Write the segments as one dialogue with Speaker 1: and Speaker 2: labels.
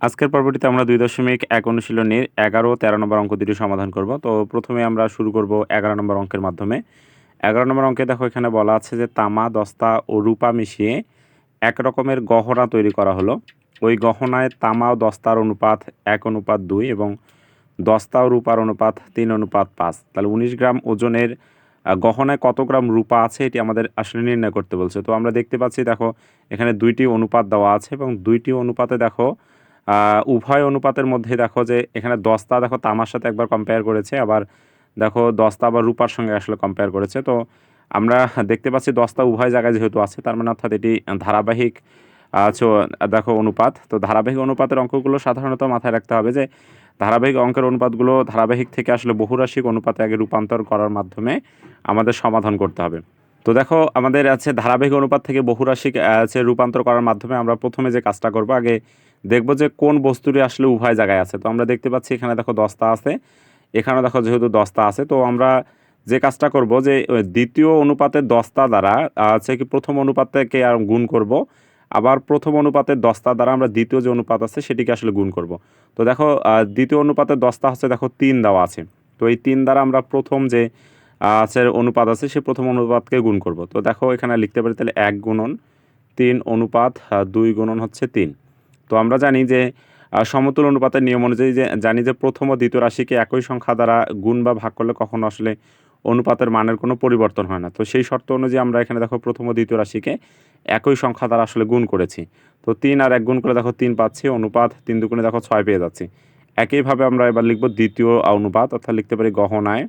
Speaker 1: আজকের পর্বটিতে আমরা দুই দশমিক এক অনুশীলনীর এগারো, তেরো নম্বর অঙ্ক দুটি সমাধান করব। তো প্রথমে আমরা শুরু করব এগারো নম্বর অঙ্কের মাধ্যমে। এগারো নম্বর অঙ্কে দেখো এখানে বলা আছে যে তামা, দস্তা ও রূপা মিশিয়ে এক রকমের গহনা তৈরি করা হলো। ওই গহনায় তামা ও দস্তার অনুপাত এক, অনুপাত দুই এবং দস্তা ও রূপার অনুপাত তিন, অনুপাত পাঁচ। তাহলে উনিশ গ্রাম ওজনের গহনায় কত গ্রাম রূপা আছে এটি আমাদের আসলে নির্ণয় করতে বলছে। তো আমরা দেখতে পাচ্ছি দেখো এখানে দুইটি অনুপাত দেওয়া আছে এবং দুইটি অনুপাতে দেখো উভয় অনুপাতের মধ্যে দেখো যে এখানে দস্তা দেখো তামার সাথে একবার কম্পেয়ার করেছে, আবার দেখো দস্তা আবার রূপার সঙ্গে আসলে কম্পেয়ার করেছে। তো আমরা দেখতে পাচ্ছি দস্তা উভয় জায়গায় যেহেতু আছে, তার মানে অর্থাৎ এটি ধারাবাহিক দেখো অনুপাত। তো ধারাবাহিক অনুপাতের অঙ্কগুলো সাধারণত মাথায় রাখতে হবে যে ধারাবাহিক অঙ্কের অনুপাতগুলো ধারাবাহিক থেকে আসলে বহুরাশিক অনুপাতে আগে রূপান্তর করার মাধ্যমে আমাদের সমাধান করতে হবে। তো দেখো আমাদের আছে ধারাবাহিক অনুপাত থেকে বহুরাশিক আছে রূপান্তর করার মাধ্যমে আমরা প্রথমে যে কাজটা করব, আগে দেখব যে কোন বস্তুটি আসলে উভয় জায়গায় আছে। তো আমরা দেখতে পাচ্ছি এখানে দেখো দস্তা আছে। এখানে দেখো যেহেতু দস্তা আছে তো আমরা যে কাজটা করব যে দ্বিতীয় অনুপাতের দস্তা দ্বারা আহ, আছে কি প্রথম অনুপাতকে আর গুণ করব। আবার প্রথম অনুপাতের দস্তা দ্বারা আমরা দ্বিতীয় যে অনুপাত আছে সেটিকে আসলে গুণ করব। তো দেখো দ্বিতীয় অনুপাতের দস্তা হচ্ছে দেখো তিন দেওয়া আছে। তো এই তিন দ্বারা আমরা প্রথম যে আছে অনুপাত আছে সেই প্রথম অনুপাতকে গুণ করব। তো দেখো এখানে লিখতে পারি তাহলে এক গুণন তিন অনুপাত দুই গুণন হচ্ছে তিন। তো আমরা জানি যে সমতুল অনুপাতের নিয়ম অনুযায়ী যে, জানি যে প্রথম ও দ্বিতীয় রাশিকে একই সংখ্যা দ্বারা গুণ বা ভাগ করলে কখনো আসলে অনুপাতের মানের কোনো পরিবর্তন হয় না। তো সেই শর্ত অনুযায়ী আমরা এখানে দেখো প্রথম ও দ্বিতীয় রাশিকে একই সংখ্যা দ্বারা আসলে গুণ করেছি। তো তিন আর এক গুণ করে দেখো তিন পাচ্ছি, অনুপাত তিন দুগুণে দেখো ছয় পেয়ে যাচ্ছি। একইভাবে আমরা এবার লিখব দ্বিতীয় অনুপাত, অর্থাৎ লিখতে পারি গহনায়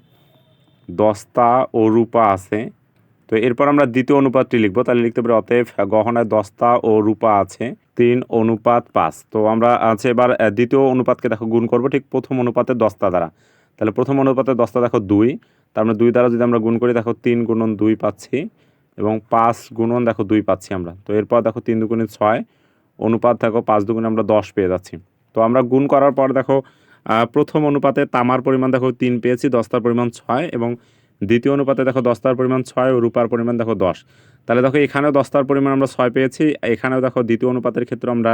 Speaker 1: দস্তা ও রূপা আছে। তো এরপর আমরা দ্বিতীয় অনুপাতটি লিখব, তাহলে লিখতে পারি অতএব গহনায় দস্তা ও রূপা আছে। তিন, অনুপাত পাঁচ। তো আমরা আছে এবার দ্বিতীয় অনুপাতকে দেখো গুণ করব, ঠিক প্রথম অনুপাতের দস্তা দ্বারা। তাহলে প্রথম অনুপাতের দস্তা দেখো দুই, তার মানে দুই দ্বারা যদি আমরা গুণ করি, দেখো তিন গুণন দুই পাচ্ছি, এবং পাঁচ গুণন দেখো দুই পাচ্ছি আমরা। তো এরপর দেখো তিন দুগুণে ছয়, অনুপাত দেখো পাঁচ দুগুণে আমরা দশ পেয়ে যাচ্ছি। তো আমরা গুণ করার পর দেখো প্রথম অনুপাতে তামার পরিমাণ দেখো তিন পেয়েছি দস্তার পরিমাণ ছয়, এবং দ্বিতীয় অনুপাতে দেখো দস্তার পরিমাণ ছয় ও রূপার পরিমাণ দেখো দশ। তাহলে দেখো এখানেও দস্তার পরিমাণ আমরা ছয় পেয়েছি, এখানেও দেখো দ্বিতীয় অনুপাতের ক্ষেত্রে আমরা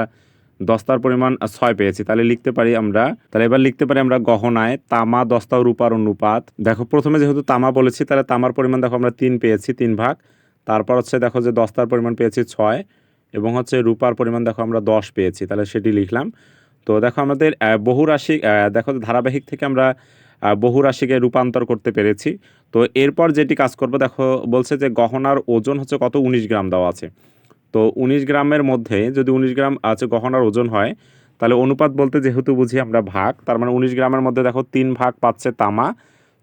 Speaker 1: দস্তার পরিমাণ ছয় পেয়েছি। তাহলে লিখতে পারি আমরা, তাহলে এবার লিখতে পারি আমরা গহনায় তামা দস্তা রূপার অনুপাত। দেখো প্রথমে যেহেতু তামা বলেছি, তাহলে তামার পরিমাণ দেখো আমরা তিন পেয়েছি, তিন ভাগ। তারপর হচ্ছে দেখো যে দস্তার পরিমাণ পেয়েছি ছয় এবং হচ্ছে রূপার পরিমাণ দেখো আমরা দশ পেয়েছি, তাহলে সেটি লিখলাম। তো দেখো আমাদের বহুরাশি দেখো ধারাবাহিক থেকে আমরা আহ, বহুরাশিকে রূপান্তর করতে পেরেছি। তো এরপর যেটি কাজ করব দেখো বলছে যে গহনার ওজন হচ্ছে কত? উনিশ গ্রাম দেওয়া আছে। তো উনিশ গ্রামের মধ্যে যদি উনিশ গ্রাম আছে গহনার ওজন হয় তাহলে অনুপাত বলতে যেহেতু বুঝি আমরা ভাগ তার মানে উনিশ গ্রামের মধ্যে দেখো তিন ভাগ পাচ্ছে তামা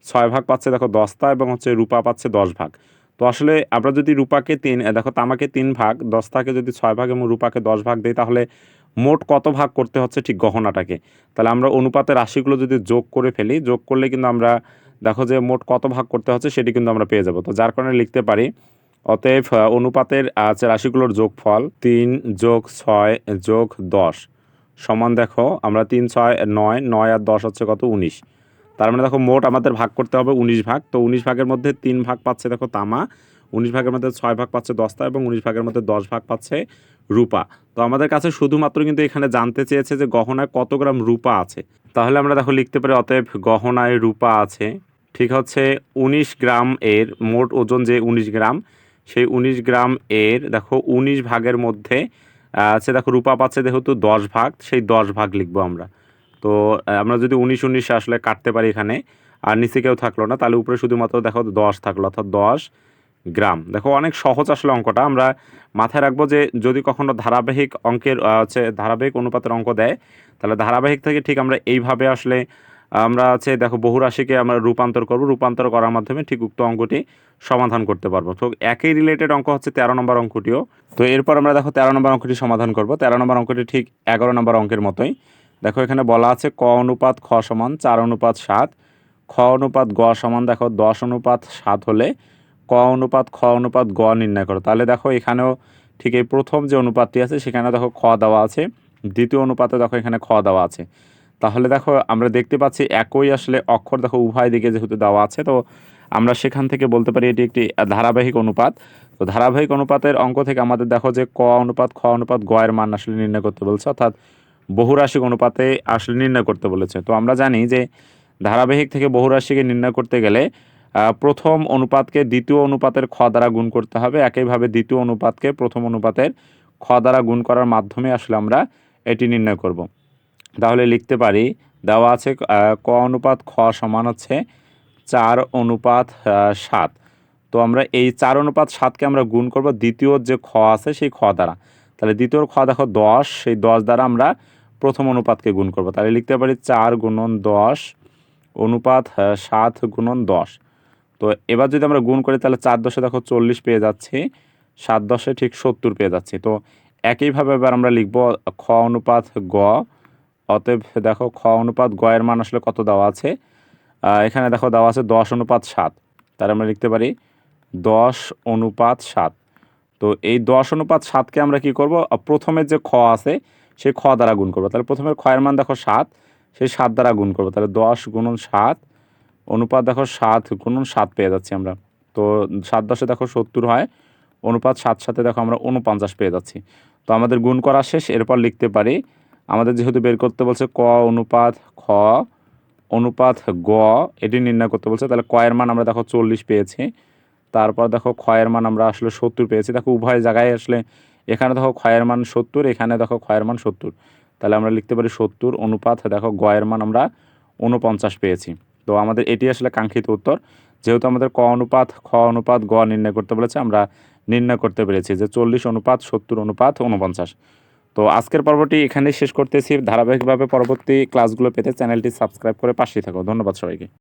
Speaker 1: ছয় ভাগ পাচ্ছে দেখো দস্তা এবং হচ্ছে রূপা পাচ্ছে দশ ভাগ। তো আসলে আমরা যদি রূপাকে তিন দেখো তামাকে তিন ভাগ দস্তাকে যদি ছয় ভাগ এবং রূপাকে দশ ভাগ দিই তাহলে মোট কত ভাগ করতে হচ্ছে ঠিক গহনাটাকে? তাহলে আমরা অনুপাতের রাশিগুলো যদি যোগ করে ফেলি, যোগ করলে কিন্তু আমরা দেখো যে মোট কত ভাগ করতে হচ্ছে সেটি কিন্তু আমরা পেয়ে যাব। তো যার কারণে লিখতে পারি, অতএব অনুপাতের আছে রাশিগুলোর যোগফল তিন যোগ ছয় যোগ দশ সমান দেখো, আমরা তিন ছয় নয় নয় আর দশ হচ্ছে কত উনিশ। তার মানে দেখো মোট আমাদের ভাগ করতে হবে উনিশ ভাগ। তো উনিশ ভাগের মধ্যে তিন ভাগ পাচ্ছে দেখো তামা উনিশ ভাগের মধ্যে ছয় ভাগ পাচ্ছে দস্তা এবং উনিশ ভাগের মধ্যে দশ ভাগ পাচ্ছে রূপা। তো আমাদের কাছে শুধুমাত্র কিন্তু এখানে জানতে চেয়েছে যে গহনায় কত গ্রাম রূপা আছে। তাহলে আমরা দেখো লিখতে পারি, অতএব গহনায় রূপা আছে। ঠিক হচ্ছে, উনিশ গ্রাম এর মোট ওজন যে উনিশ গ্রাম, সেই উনিশ গ্রাম এর দেখো উনিশ ভাগের মধ্যে আছে দেখো রূপা পাচ্ছে যেহেতু দশ ভাগ, সেই দশ ভাগ লিখব আমরা। তো আমরা যদি উনিশ উনিশ আসলে কাটতে পারি এখানে, আর নিচে কেউ থাকল না, তাহলে উপরে শুধুমাত্র দেখো দশ থাকল, অর্থাৎ দশ গ্রাম। দেখো, অনেক সহজ আসলে অঙ্কটা। আমরা মাথায় রাখব যে, যদি কখনো ধারাবাহিক অঙ্কের হচ্ছে ধারাবাহিক অনুপাতের অঙ্ক দেয়, তাহলে ধারাবাহিক থেকে ঠিক আমরা এইভাবে আসলে, আমরা আছে দেখো, বহু রাশিকে আমরা রূপান্তর করব। রূপান্তর করার মাধ্যমে ঠিক উক্ত অঙ্কটি সমাধান করতে পারব। তো একই রিলেটেড অঙ্ক হচ্ছে তেরো নম্বর অঙ্কটিও। তো এরপর আমরা, দেখো, তেরো নম্বর অঙ্কটি সমাধান করব। তেরো নম্বর অঙ্কটি ঠিক এগারো নম্বর অঙ্কের মতোই। দেখো, এখানে বলা আছে ক অনুপাত খ সমান চার অনুপাত সাত, খ অনুপাত গ সমান, দেখো, দশ অনুপাত সাত হলে ক অনুপাত, খ অনুপাত, গ নির্ণয় করো। তাহলে দেখো এখানেও ঠিক এই প্রথম যে অনুপাতটি আছে, সেখানে দেখো খ দেওয়া আছে। দ্বিতীয় অনুপাতে দেখো এখানে খ দেওয়া আছে। তাহলে দেখো আমরা দেখতে পাচ্ছি একই আসলে অক্ষর দেখো উভয় দিকে যেহেতু দেওয়া আছে, তো আমরা সেখান থেকে বলতে পারি এটি একটি ধারাবাহিক অনুপাত। তো ধারাবাহিক অনুপাতের অঙ্ক থেকে আমাদের দেখো যে ক অনুপাত, খ অনুপাত, গ এর মান আসলে নির্ণয় করতে বলছে, অর্থাৎ বহুরাশিক অনুপাতে আসলে নির্ণয় করতে বলেছে। তো আমরা জানি যে ধারাবাহিক থেকে বহুরাশিকে নির্ণয় করতে গেলে প্রথম অনুপাতকে দ্বিতীয় অনুপাতের খ দ্বারা গুণ করতে হবে। একইভাবে দ্বিতীয় অনুপাতকে প্রথম অনুপাতের খ দ্বারা গুণ করার মাধ্যমে আসলে আমরা এটি নির্ণয় করব। তাহলে লিখতে পারি, দেওয়া আছে ক অনুপাত খ সমান হচ্ছে চার অনুপাত সাত। তো আমরা এই চার অনুপাত সাতকে আমরা গুণ করব দ্বিতীয় যে খ আছে সেই খ দ্বারা। তাহলে দ্বিতীয় খ দেখো দশ, সেই দশ দ্বারা আমরা প্রথম অনুপাতকে গুণ করব। তাহলে লিখতে পারি চার গুণন দশ অনুপাত সাত গুণন দশ। তো এবার যদি আমরা গুণ করি, তাহলে চার দশে দেখো চল্লিশ পেয়ে যাচ্ছি, সাত দশে ঠিক সত্তর পেয়ে যাচ্ছি। তো একইভাবে এবার আমরা লিখব খ অনুপাত গ, অতএব দেখো খ অনুপাত গ এর মান আসলে কত দেওয়া আছে? এখানে দেখো দেওয়া আছে দশ অনুপাত সাত তাহলে আমরা লিখতে পারি দশ অনুপাত সাত। তো এই দশ অনুপাত সাতকে আমরা কি করব? প্রথমে যে খ আছে, সেই খ দ্বারা গুণ করব। তাহলে প্রথমে খ এর মান দেখো সাত, সেই সাত দ্বারা গুণ করব। তাহলে দশ গুণন সাত অনুপাত দেখো সাত গুণন সাত পেয়ে যাচ্ছি আমরা। তো সাত দশে দেখো সত্তর হয়, অনুপাত সাত সাথে দেখো আমরা উনপঞ্চাশ পেয়ে যাচ্ছি। তো আমাদের গুণ করা শেষ, এরপর লিখতে পারি, আমাদের যেহেতু বের করতে বলছে ক অনুপাত খ, অনুপাত গ, এটি নির্ণয় করতে বলছে, তাহলে ক এর মান আমরা দেখো চল্লিশ পেয়েছি। তারপর দেখো ক্ষয়ের মান আমরা আসলে সত্তর পেয়েছি। দেখো উভয় জায়গায় আসলে এখানে দেখো ক্ষয়ের মান সত্তর, এখানে দেখো ক্ষয়ের মান সত্তর। তাহলে আমরা লিখতে পারি সত্তর, অনুপাত দেখো গয়ের মান আমরা উনপঞ্চাশ পেয়েছি। তো আমাদের এটি আসলে কাঙ্ক্ষিত উত্তর। যেহেতু আমাদের ক অনুপাত, খ অনুপাত, গ নির্ণয় করতে বলেছে, আমরা নির্ণয় করতে পেরেছি যে চল্লিশ অনুপাত, সত্তর অনুপাত উনপঞ্চাশ তো আজকের পর্বটি এখানেই শেষ করতেছি। ধারাবাহিকভাবে পরবর্তী ক্লাসগুলো পেতে চ্যানেলটি সাবস্ক্রাইব করে পাশেই থাকো। ধন্যবাদ সবাইকে।